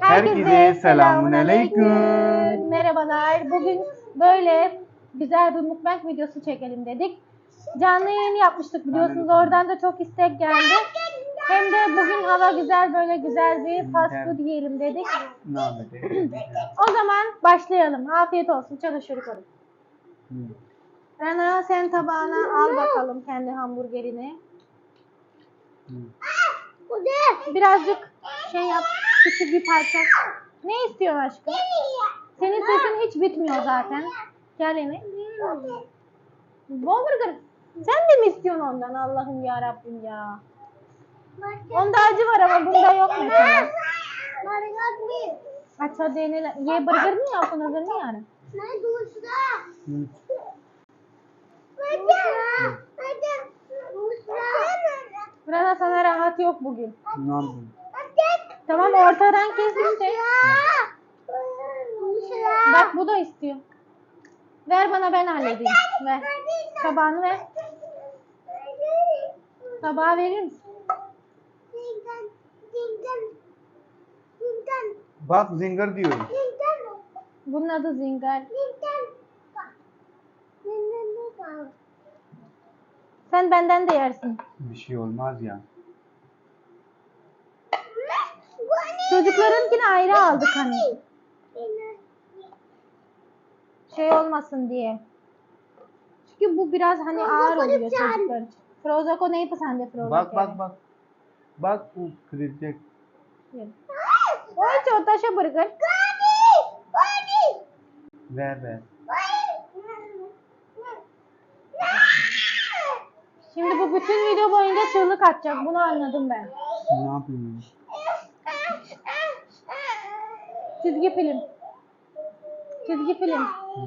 Herkese selamun aleyküm. Merhabalar. Bugün böyle güzel bir mukbang videosu çekelim dedik. Canlı yayın yapmıştık biliyorsunuz. Oradan da çok istek geldi. Hem de bugün hava güzel böyle güzel bir fast food yiyelim dedik. O zaman başlayalım. Afiyet olsun. Çalışır yukarı. Hı. Rana sen tabağına al bakalım kendi hamburgerini. Hı. Birazcık şey yap Küçük bir parça. Ne istiyorsun aşkım? Senin sesin hiç bitmiyor zaten. Gel yine. Hamburger. Sen de mi istiyorsun ondan Allah'ım ya Rabbim ya. Onda acı var ama bunda yok mesela. अच्छा देने लग- ये बर्गर नहीं आपको नजर नहीं आ रहा Hı. Rana sana rahat yok bugün. Ne yapayım? Tamam ortadan kes işte. Bak bu da istiyor. Ver bana ben halledeyim. Ver. Tabağını ver. Tabağı verir misin? Bak zinger diyorum. Bunun adı zingar. Sen benden de yersin. Bir şey olmaz ya. Çocuklarınkini ayrı aldık hani. Şey olmasın diye. Çünkü bu biraz hani ağır oluyor çocuklar için. Frozako neyi sende Frozako? Bak bak bak. Bak bu kırılacak. Oy çota şu burger. Gani! Gani! Ver ver. Şimdi bu bütün video boyunca çığlık atacak. Bunu anladım ben. Ne yapayım? Çizgi film. Çizgi film. Hı.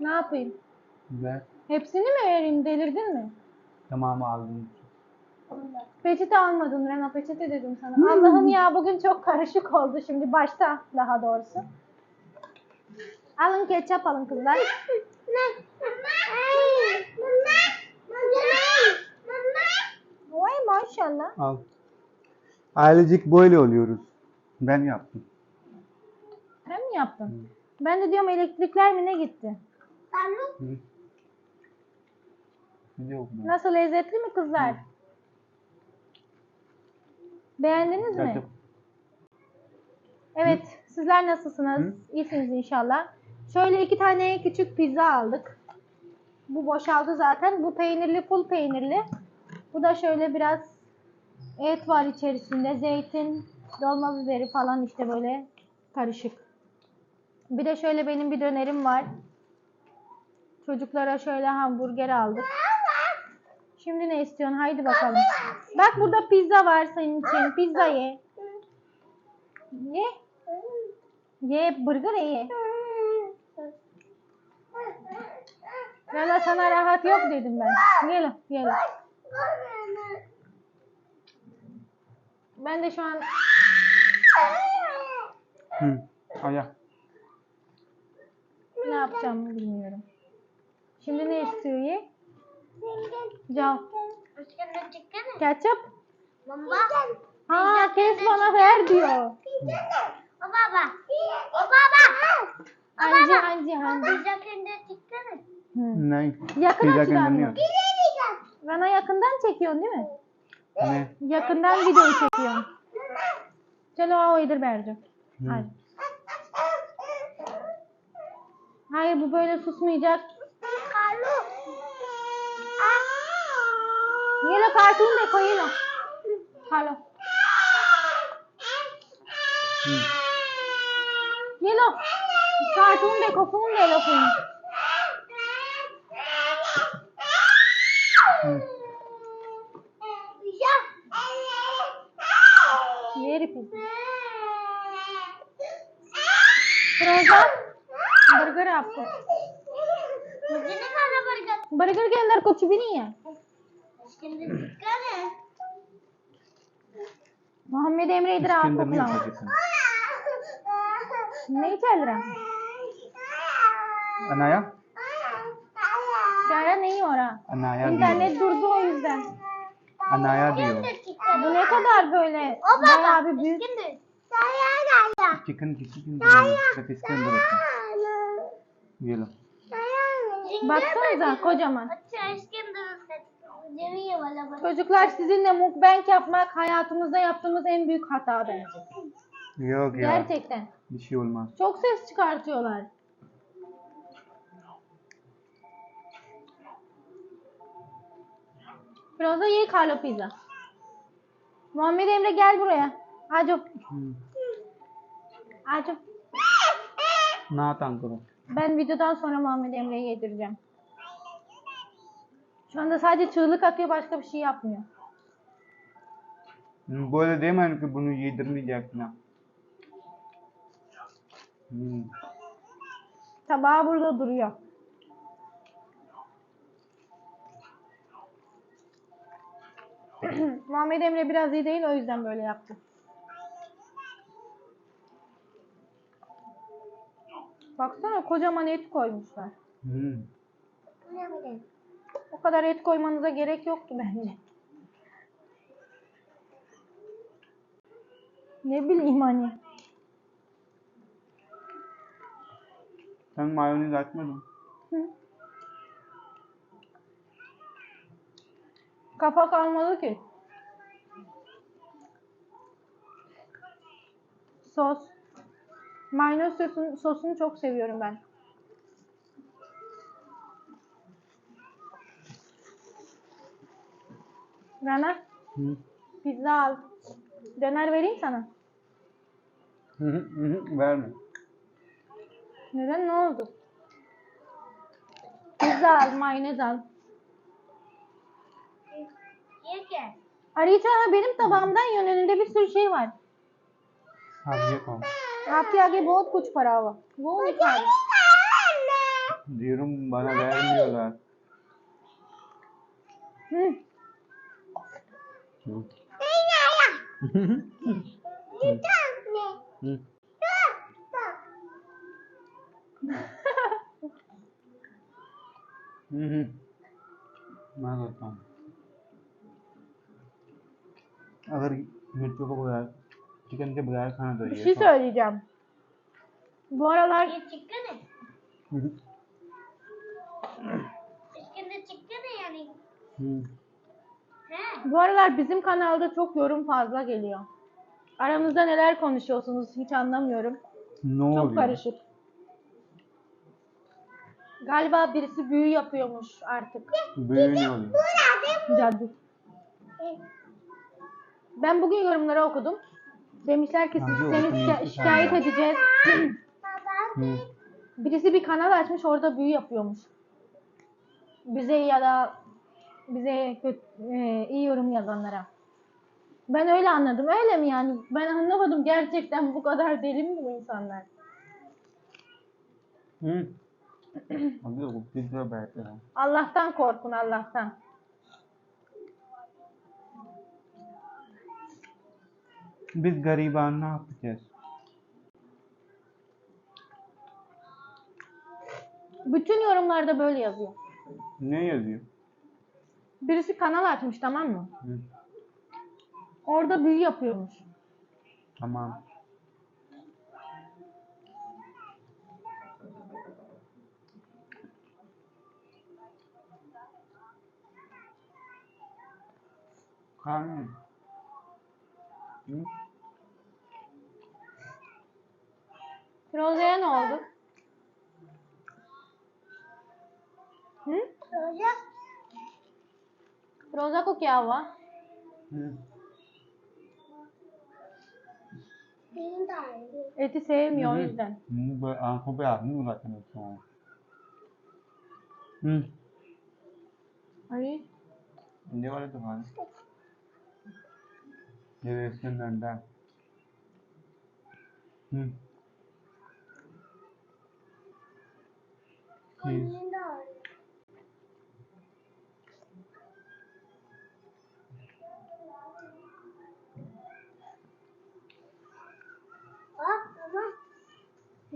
Ne yapayım? Ver. Hepsini mi vereyim? Delirdin mi? Tamamı aldım. Peçete almadın Rena. Peçete dedim sana. Allah'ım ya bugün çok karışık oldu şimdi. Başta daha doğrusu. Alın ketçap alın kızlar. Vay maşallah. Al. Ailecik böyle oluyoruz. Ben yaptım. Yaptın? Ben de diyorum elektrikler mi ne gitti? Hı. Yok mu? Nasıl lezzetli mi kızlar? Beğendiniz mi? Evet, sizler nasılsınız? Hı? İyisiniz inşallah. Şöyle iki tane küçük pizza aldık. Bu boşaldı zaten. Bu peynirli, full peynirli. Bu da şöyle biraz et var içerisinde. Zeytin, dolma biberi falan işte böyle karışık. Bir de şöyle benim bir dönerim var. Çocuklara şöyle hamburger aldık. Şimdi ne istiyorsun? Haydi bakalım. Bak burada pizza var senin için. Pizza ye. Ye. Ye burger ye. Valla sana rahat yok dedim ben. Gel gel. Ben de şu an Hı. Ayak yapacağımı bilmiyorum. Şimdi ne istiyor ye? Cevap. Ketçap. Baba. Aa kes bana ver diyor. O baba. O baba. Hancı hancı hancı. Ne? Yakından çıkarmıyor. Bana yakından çekiyorsun değil mi? Ne? Yakından video çekiyorsun. Chalo, ako, either Berjo. Hmm. Ay. Hayır bu böyle susmayacak. ये लो कार्टून देखो ये लो। खा लो. ये लो। कार्टून देखो फ़ोन ले लो फ़ोन ये रिपीट आपको। मुझे नहीं खाना बर्गर बर्गर के अंदर कुछ भी नहीं है। इसके अंदर चिकन मोहम्मद इधर आपको खिलाओ। नहीं चल रहा। अनाया? सारा नहीं हो रहा। अनाया इंटरनेट दूर दो। इधर अनाया दियो ने को दार बोले ओ बाबा अभी चिकन किसी के अंदर इसके अंदर Yiyelim. Baksanıza kocaman. Çocuklar sizinle mukbang yapmak hayatımızda yaptığımız en büyük hata bence. Yok ya. Gerçekten. Bir şey olmaz. Çok ses çıkartıyorlar. Biraz da ye karla pizza. Muhammed Emre gel buraya. Acu. Hmm. Acu. Ne atan. Ben videodan sonra Muhammed Emre'yi yedireceğim. Şu anda sadece çığlık atıyor başka bir şey yapmıyor. Böyle demeyin ki bunu yedirmeyeceksin. ha. Hmm. Tabağı burada duruyor. Muhammed Emre biraz iyi değil o yüzden böyle yaptı. Baksana kocaman et koymuşlar. Hmm. O kadar et koymanıza gerek yoktu bence. Ne bileyim hani. Sen mayonez açmadın. Hı. Kafa kalmadı ki. Sos. Mayonez sosunu, sosunu çok seviyorum ben. Rana. Hı. Pizza al. Döner vereyim sana. Hı hı hı verme. Neden ne oldu? Pizza al, mayonez al. Yiyeceğim. Arayacağım benim tabağımdan yön bir sürü şey var. Ha, yiyecek olmuş. आपके आगे बहुत कुछ पड़ा हुआ वो नहीं खा रही Diyorum bana vermiyorlar. हम्म, Hı. Hı. hı hı. मैं करता हूँ अगर मिर्चों को बगैर çıkınca bu kadar kana dönüyor. Bir şey söyleyeceğim. Bu aralar... Ya yani. Hı. He. Bu aralar bizim kanalda çok yorum fazla geliyor. Aranızda neler konuşuyorsunuz hiç anlamıyorum. Ne çok oluyor? Çok karışık. Galiba birisi büyü yapıyormuş artık. Büyü ne oluyor? Cadı. Ben bugün yorumları okudum. Demişler ki siz seni şi- şikayet edeceğiz. Birisi bir kanal açmış orada büyü yapıyormuş. Bize ya da bize kötü, e, iyi yorum yazanlara. Ben öyle anladım. Öyle mi yani? Ben anlamadım gerçekten bu kadar deli mi bu insanlar? Hı. Allah'tan korkun Allah'tan. Biz gariban ne yapacağız? Bütün yorumlarda böyle yazıyor. Ne yazıyor? Birisi kanal açmış tamam mı? Hı. Orada büyü yapıyormuş. Tamam. Karnım. Hı? Firoze'ye ne oldu? Hı? रोजा Firoze को क्या हुआ? Hı. तीन डालेंगे Eti sevmiyor o yüzden. मुँह पे आँखों पे हाथ नहीं लगाते हैं उसको हम्म Ay. अंडे वाले तो खाने ये इसके अंदर अंडा है हम्म Hmm.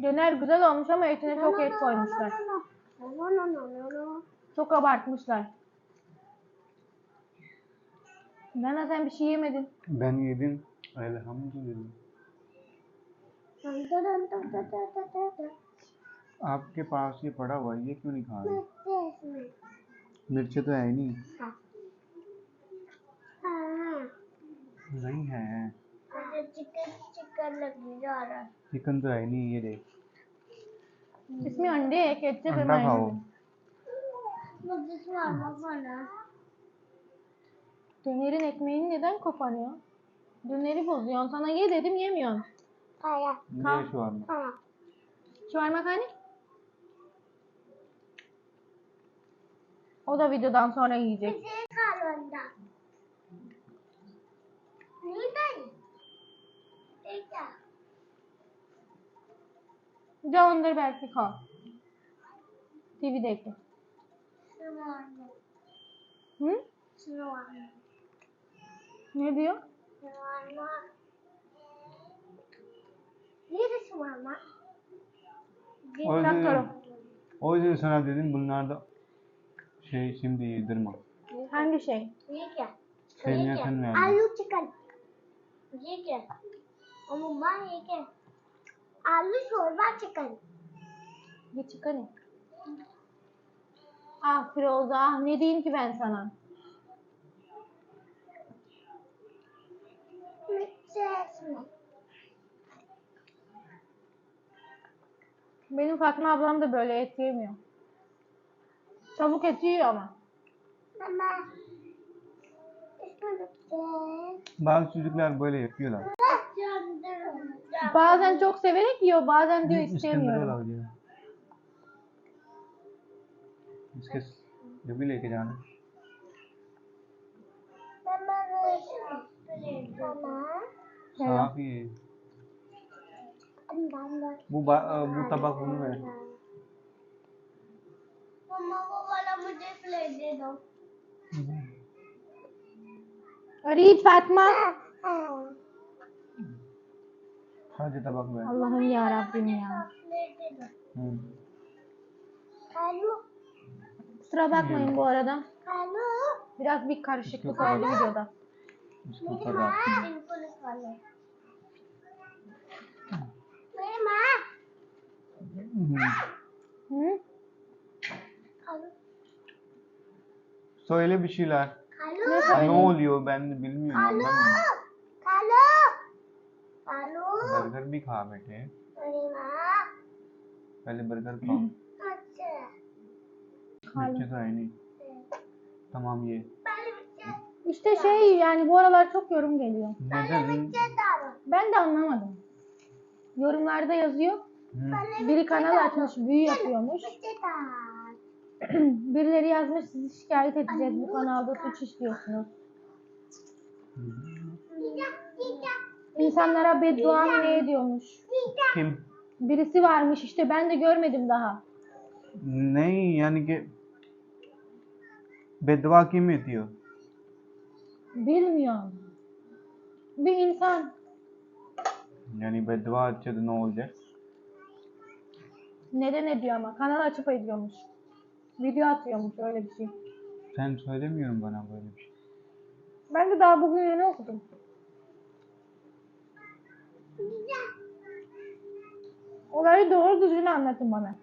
Döner güzel olmuş ama etine çok et koymuşlar. Çok abartmışlar. Nana sen bir şey yemedin. Ben yedim. Elhamdülillah. आपके पास ये पड़ा हुआ है ये क्यों नहीं खा रहे मिर्ची मिर्चे तो है ही नहीं हाँ हाँ नहीं है मुझे चिकन चिकन लगने जा रहा है चिकन तो है नहीं ये देख İsmi anne, ketçap ve अंडा खाओ. मुझे शवारमा खाना Dönerin ekmeğini neden koparıyor? Döneri bozuyorsun. Sana ye dedim yemiyorsun. Hayır. खाया ये shawarma हाँ Şuarmak hani? O da videodan sonra yiyecek. Döndür belki kal. TV'deki. Hı? Ne diyor? Neresi var lan? Bir Oy, dakika. O yüzden sana dedim bunlarda şey şimdi yedirme. Hangi şey? Chicken. Sen yakın ver. Aloo chicken. Chicken. Mumma chicken. Aloo çorba chicken. Bir çıkarın. Ah Firoza ah ne diyeyim ki ben sana? Benim Fatma ablam da böyle et yemiyor. Tavuk eti yiyor ama. Mama. Bazı çocuklar böyle yapıyorlar. Bazen çok severek yiyor, bazen diyor istemiyorum. diyor. इसके जो भी लेके जाना सांप ही वो वो तबाकू है Read Fatma. Hadi tabak ver. Allah'ım ya Rabbim ya. Kusura bakmayın bu arada. Biraz bir karışıklık oldu videoda. Üstü kadar. Hı? Söyle bir şeyler. Ne Ne oluyor ben de bilmiyorum. Alo. anlamıyorum. Alo. Alo. Burger भी खा बैठे Rima. पहले बर्गर खाओ Açı. खा लो। बच्चे तो है नहीं şey. İşte şey yani bu aralar çok yorum geliyor. Bana. Ben de anlamadım. Yorumlarda yazıyor. Biri kanal açmış, büyü yapıyormuş. Birileri yazmış sizi şikayet edecek. Bu kanalda suç işliyorsunuz. İnsanlara beddua mı ne ediyormuş? Kim? Birisi varmış işte ben de görmedim daha. Ne yani ki beddua kim ediyor? Bilmiyorum. Bir insan. Yani beddua edince ne olacak? Neden ediyor ama? Kanal açıp ediyormuş. Video atıyormuş öyle bir şey. sen söylemiyorsun bana böyle bir şey Ben de daha bugün yeni okudum. Olayı doğru düzgün anlatın bana.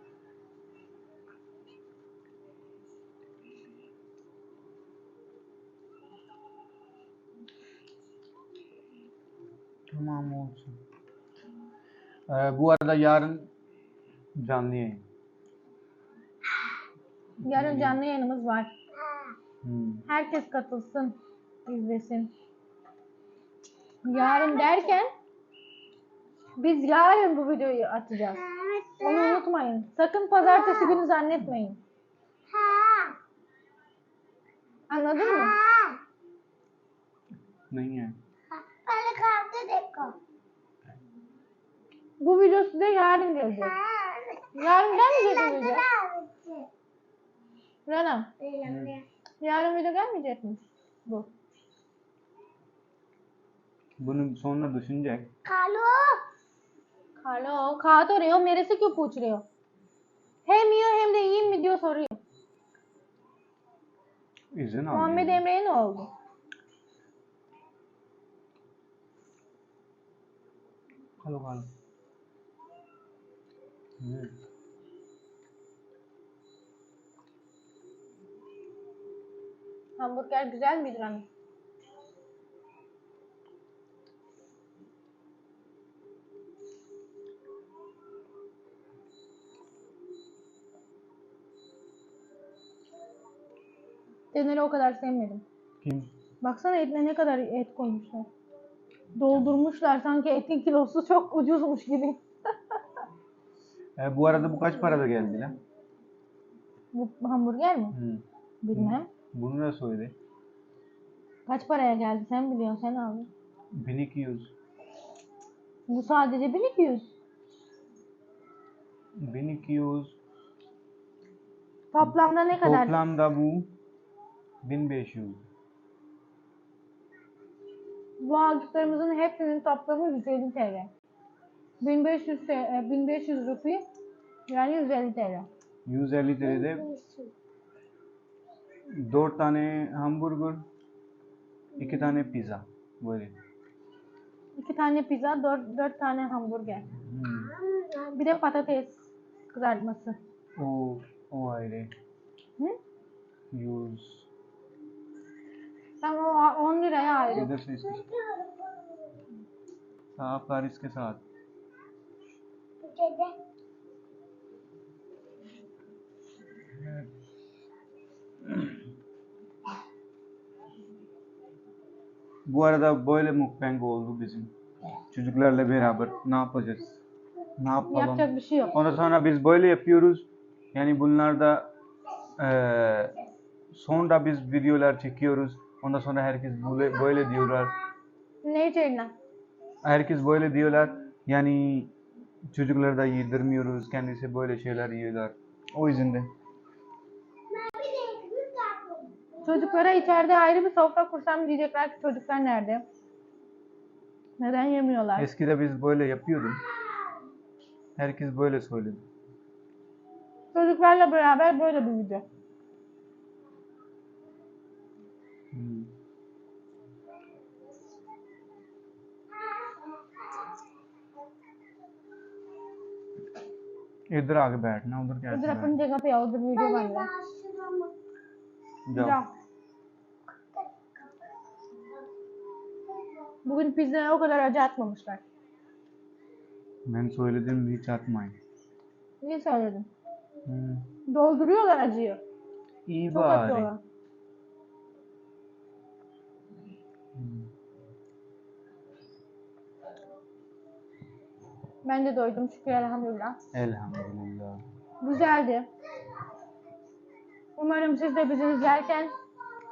tamam olsun ee, bu arada yarın canlı yayın Yarın hmm. canlı yayınımız var. Hmm. Herkes katılsın, izlesin. Yarın derken biz yarın bu videoyu atacağız. Onu unutmayın. Sakın pazartesi günü zannetmeyin. Anladın mı? Ne? Bu video size yarın gelecek. Yarın gelmeyecek mi video? मिर्ची Rana, ये लग रहा है yarın video gelmeyecek mi? Bu. bunu sonra düşünecek खा लो Hello, खा तो रहे हो मेरे से क्यों पूछ रहे हो hem yiyor hem de yiyeyim mi diyor soruyor. izin al Muhammed yani. Emre'ye ne oldu? Khalo khalo Evet. Hamburger güzel miydi lan? Döneri o kadar sevmedim. Kim? Baksana etine ne kadar et koymuşlar. Doldurmuşlar sanki etin kilosu çok ucuzmuş gibi. E, bu arada bu kaç parada geldi lan? Bu hamburger mi? Hı. Bilmem. Bunu da söyle. Kaç paraya geldi sen biliyorsun sen aldın. 1200. Bu sadece 1200. 1200. Toplamda ne kadar? Toplamda bu 1500. Bu aldıklarımızın hepsinin toplamı 150 TL. 1500 TL, 1500 rupi yani 150 TL. 150 TL'de 4 tane hamburger, 2 tane pizza. Böyle. 2 tane pizza, 4, 4 tane hamburger. Hmm. Bir de patates kızartması. O, o ayrı. Hı? 100. Tamam o 10 liraya ayrı. इधर से इसके साफ़ कार इसके साथ Dede. Bu arada böyle mukbang oldu bizim. Çocuklarla beraber ne yapacağız? Ne yapalım? Yapacak bir şey yok. Ondan sonra biz böyle yapıyoruz. Yani bunlarda eee sonra biz videolar çekiyoruz. Ondan sonra herkes böyle, böyle diyorlar. Ne içerine? Herkes böyle diyorlar. Yani çocukları da yedirmiyoruz. Kendisi böyle şeyler yiyorlar. O yüzden de. Çocuklara içeride ayrı bir sofra kursam diyecekler ki çocuklar nerede? Neden yemiyorlar? Eskide biz böyle yapıyorduk. Herkes böyle söyledi. Çocuklarla beraber böyle bir video. Hmm. इधर आके बैठना उधर कैसे उधर अपनी जगह पे आओ उधर वीडियो बन रहा है Cam. Cam. Bugün pizzaya o kadar acı atmamışlar. Ben söyledim hiç atmayın. Niye söyledim? Hmm. Dolduruyorlar acıyı. İyi Çok bari. atıyorlar. Hmm. Ben de doydum şükür elhamdülillah. Elhamdülillah. Güzeldi. Umarım siz de bizi izlerken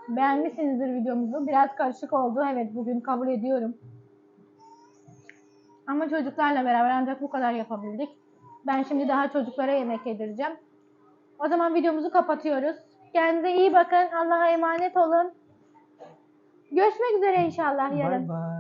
beğenmişsinizdir videomuzu. Biraz karışık oldu. Evet bugün kabul ediyorum. Ama çocuklarla beraber ancak bu kadar yapabildik. Ben şimdi daha çocuklara yemek yedireceğim. O zaman videomuzu kapatıyoruz. Kendinize iyi bakın. Allah'a emanet olun. Görüşmek üzere inşallah yarın. Bye bye.